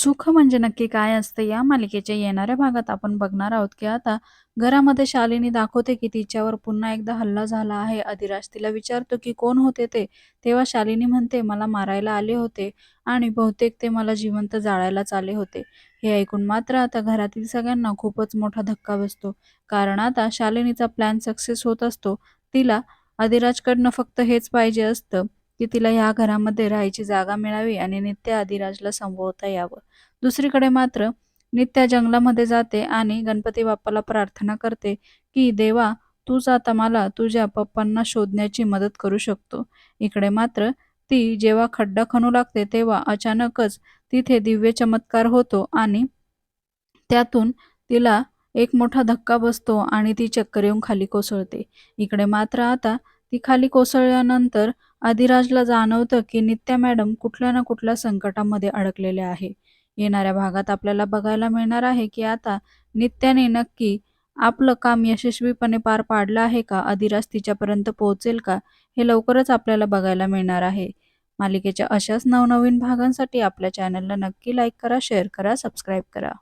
सुख म्हणजे नक्की काय असतं या मालिकेच्या येणाऱ्या भागात आपण बघणार आहोत की आता घरामध्ये शालिनी दाखवते की तिच्यावर पुन्हा एकदा हल्ला झाला आहे. अधिराज तिला विचारतो की कोण होते ते? तेव्हा शालिनी म्हणते मला मारायला आले होते आणि बहुतेक ते मला जिवंत जाळायलाच आले होते. हे ऐकून मात्र आता घरातील सगळ्यांना खूपच मोठा धक्का बसतो. कारण आता शालिनीचा प्लॅन सक्सेस होत असतो. तिला अधिराजकडनं फक्त हेच पाहिजे असतं. की तिला ह्या घरामध्ये राहायची जागा मिळावी आणि नित्या आदिराजला संपवता यावं. दुसरीकडे मात्र नित्या जंगलामध्ये जाते आणि गणपती बाप्पाला प्रार्थना करते की देवा तूच आता मला तुझ्या पप्पांना शोधण्याची मदत करू शकतो. इकडे मात्र ती जेव्हा खड्डा खणू लागते तेव्हा अचानकच तिथे दिव्य चमत्कार होतो आणि त्यातून तिला एक मोठा धक्का बसतो आणि ती चक्कर येऊन खाली कोसळते. इकडे मात्र आता ती खाली कोसळल्यानंतर अधिराजला जाणवतं की नित्या मॅडम कुठल्या ना कुठल्या संकटामध्ये अडकलेल्या आहे. येणाऱ्या भागात आपल्याला बघायला मिळणार आहे की आता नित्याने नक्की आपलं काम यशस्वीपणे पार पाडलं आहे का? अधिराज तिच्यापर्यंत पोहोचेल का? हे लवकरच आपल्याला बघायला मिळणार आहे. मालिकेच्या अशाच नवनवीन भागांसाठी आपल्या चॅनलला नक्की लाईक करा शेअर करा सबस्क्राईब करा.